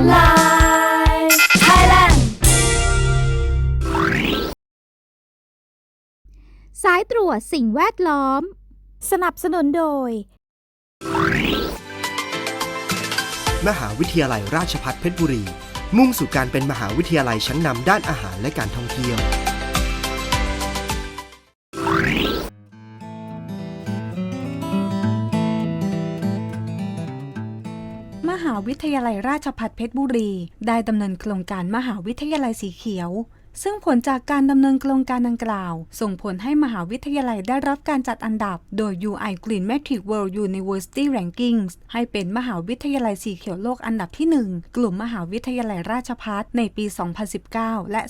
Online Thailand สายตรวจสิ่งแวดล้อม สนับสนุนโดย มหาวิทยาลัยราชภัฏเพชรบุรี มุ่งสู่การเป็นมหาวิทยาลัยชั้นนำด้านอาหารและการท่องเที่ยว มหาวิทยาลัยราชภัฏเพชรบุรี ได้ดำเนินโครงการมหาวิทยาลัยสีเขียว ซึ่งผลจากการดำเนินโครงการดังกล่าว ส่งผลให้มหาวิทยาลัยได้รับการจัดอันดับ โดย UI Green Metric World University Rankings ให้เป็นมหาวิทยาลัยสีเขียวโลกอันดับที่ 1 กลุ่มมหาวิทยาลัยราชภัฏในปี 2019 และ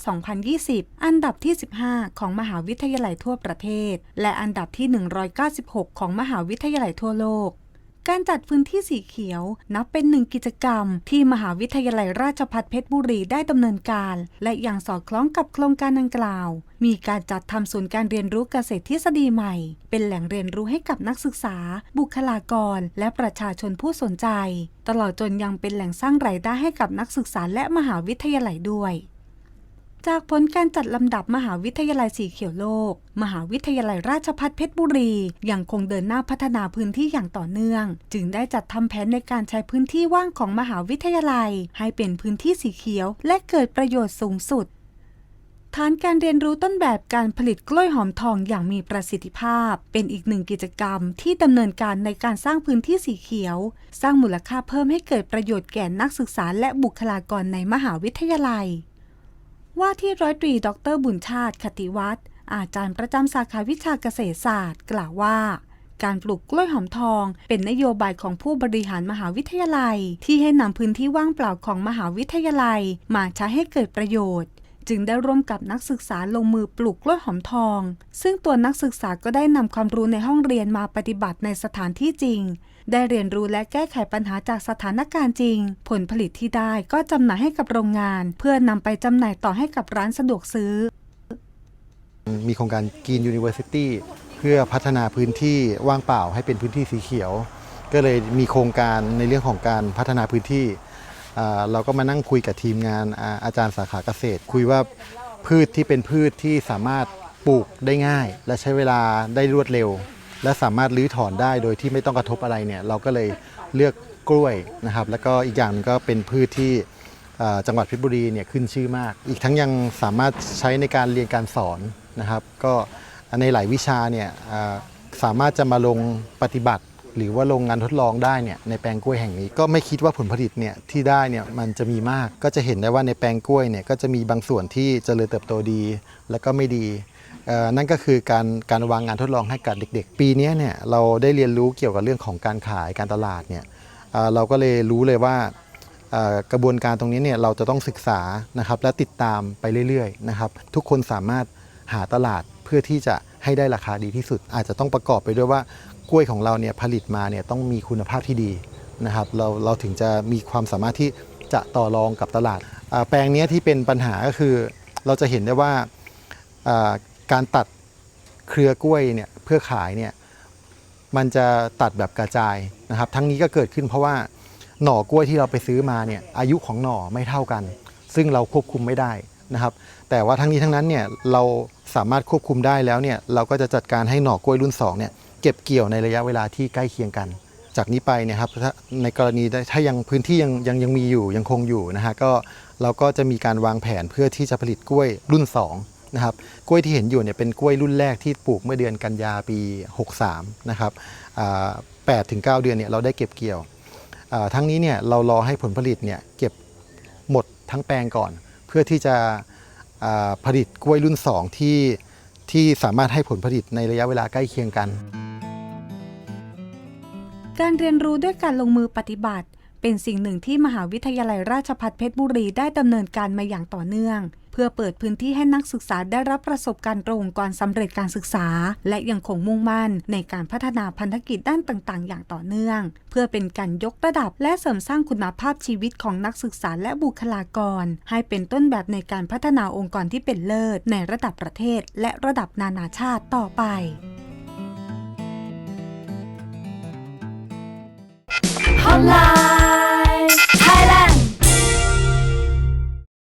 2020 อันดับที่ 15 ของมหาวิทยาลัยทั่วประเทศ และอันดับที่ 196 ของมหาวิทยาลัยทั่วโลก การจัดพื้นที่สีเขียว นับเป็นหนึ่งกิจกรรม ที่มหาวิทยาลัยราชภัฏเพชรบุรีได้ดำเนินการ และอยังสอดคล้องกับโครงการดังกล่าว มีการจัดทำศูนย์การเรียนรู้เกษตรทฤษฎีใหม่ เป็นแหล่งเรียนรู้ให้กับนักศึกษา บุคลากร และประชาชนผู้สนใจ ตลอดจนยังเป็นแหล่งสร้างรายได้ให้กับนักศึกษาและมหาวิทยาลัยด้วย จากผลการจัดลำดับมหาวิทยาลัยสีเขียวโลก มหาวิทยาลัยราชภัฏเพชรบุรี ยังคงเดินหน้าพัฒนาพื้นที่อย่างต่อเนื่อง จึงได้จัดทำแผนในการใช้พื้นที่ว่างของมหาวิทยาลัย ให้เป็นพื้นที่สีเขียว และเกิดประโยชน์สูงสุดฐานการเรียนรู้ต้นแบบการผลิตกล้วยหอมทองอย่างมีประสิทธิภาพ เป็นอีกหนึ่งกิจกรรมที่ดำเนินการในการสร้างพื้นที่สีเขียว สร้างมูลค่าเพิ่มให้เกิดประโยชน์แก่นักศึกษาและบุคลากรในมหาวิทยาลัย ว่าที่ร้อยตรีดรบุญชาติคติวัฒน์อาจารย์ประจำสาขาวิชาเกษตรศาสตร์ กล่าวว่า การปลูกกล้วยหอมทองเป็นนโยบายของผู้บริหารมหาวิทยาลัย ที่ให้นำพื้นที่ว่างเปล่าของมหาวิทยาลัย มาใช้ให้เกิดประโยชน์ จึงได้ร่วมกับนักศึกษาลงมือปลูกกล้วยหอมทอง ซึ่งตัวนักศึกษาก็ได้นำความรู้ในห้องเรียนมาปฏิบัติในสถานที่จริง ได้เรียนรู้และแก้ไขปัญหาจากสถานการณ์จริง ผลผลิตที่ได้ก็จำหน่ายให้กับโรงงาน เพื่อนำไปจำหน่ายต่อให้กับร้านสะดวกซื้อ มีโครงการ Green University เพื่อพัฒนาพื้นที่ว่างเปล่าให้เป็นพื้นที่สีเขียว ก็เลยมีโครงการในเรื่องของการพัฒนาพื้นที่ เราก็มานั่งคุยกับทีมงานอาจารย์สาขาเกษตร คุยว่าพืชที่เป็นพืชที่สามารถปลูกได้ง่าย และใช้เวลาได้รวดเร็ว และสามารถรื้อถอนได้โดยที่ไม่ต้องกระทบอะไรเนี่ยเราก็เลยเลือกกล้วยนะครับ แล้วก็อีกอย่างนึงก็เป็นพืชที่จังหวัดเพชรบุรีเนี่ยขึ้นชื่อมาก อีกทั้งยังสามารถใช้ในการเรียนการสอนนะครับ ก็ในหลายวิชาเนี่ยสามารถจะมาลงปฏิบัติ หรือว่าลงงานทดลองได้เนี่ยในแปลงกล้วยแห่งนี้ก็ไม่คิดว่าผลผลิตเนี่ยที่ได้เนี่ยมันจะมีมาก ก็จะเห็นได้ว่าในแปลงกล้วยเนี่ยก็จะมีบางส่วนที่เจริญเติบโตดี แล้วก็ไม่ดีนั่นก็คือการการวางงานทดลองให้กับเด็ก ๆ ปีนี้เนี่ยเราได้เรียนรู้เกี่ยวกับเรื่องของการขายการตลาดเนี่ยเราก็เลยรู้เลยว่ากระบวนการตรงนี้เนี่ยเราจะต้องศึกษานะครับและติดตามไปเรื่อยๆนะครับทุกคนสามารถหาตลาดเพื่อที่จะให้ได้ราคาดีที่สุด อาจจะต้องประกอบไปด้วยว่า กล้วยของเราเนี่ยผลิตมาเนี่ยต้องมีคุณภาพที่ดีนะครับเราเราถึงจะมีความสามารถที่จะต่อรองกับตลาด แปลงนี้ที่เป็นปัญหาก็คือเราจะเห็นได้ว่าอ่าการตัดเครือกล้วยเนี่ยเพื่อขายเนี่ยมันจะตัดแบบกระจายนะครับ ทั้งนี้ก็เกิดขึ้นเพราะว่าหน่อกล้วยที่เราไปซื้อมาเนี่ยอายุของหน่อไม่เท่ากัน ซึ่งเราควบคุมไม่ได้นะครับ แต่ว่าทั้งนี้ทั้งนั้นเนี่ยเราสามารถควบคุมได้แล้วเนี่ยเราก็จะจัดการให้หน่อกล้วยรุ่น2เนี่ย เก็บเกี่ยวในระยะเวลาที่ใกล้เคียงกัน จากนี้ไปเนี่ยครับถ้าในกรณีถ้ายังพื้นที่ยังยังยังมีอยู่ยังคงอยู่นะฮะก็เราก็จะมีการวางแผนเพื่อที่จะผลิตกล้วยรุ่น2นะครับกล้วยที่เห็นอยู่เนี่ยเป็นกล้วยรุ่นแรกที่ปลูกเมื่อเดือนกันยาปี 63นะครับแปดถึงเก้าเดือนเนี่ยเราได้เก็บเกี่ยวทั้งนี้เนี่ยเรารอให้ผลผลิตเนี่ยเก็บหมดทั้งแปลงก่อน เพื่อที่จะผลิตกล้วยรุ่น 2 ที่ที่สามารถให้ผลผลิตในระยะเวลาใกล้เคียงกัน การเรียนรู้ด้วยการลงมือปฏิบัติ เป็นสิ่งหนึ่งที่มหาวิทยาลัยราชภัฏเพชรบุรีได้ดำเนินการมาอย่างต่อเนื่อง เพื่อเปิดพื้นที่ให้นักศึกษาได้รับประสบการณ์ตรงก่อนสำเร็จการศึกษา และยังคงมุ่งมั่นในการพัฒนาพันธกิจด้านต่างๆ อย่างต่อเนื่อง เพื่อเป็นการยกระดับและเสริมสร้างคุณภาพชีวิตของนักศึกษาและบุคลากร ให้เป็นต้นแบบในการพัฒนาองค์กรที่เป็นเลิศ ในระดับประเทศ และระดับนานาชาติต่อไป la.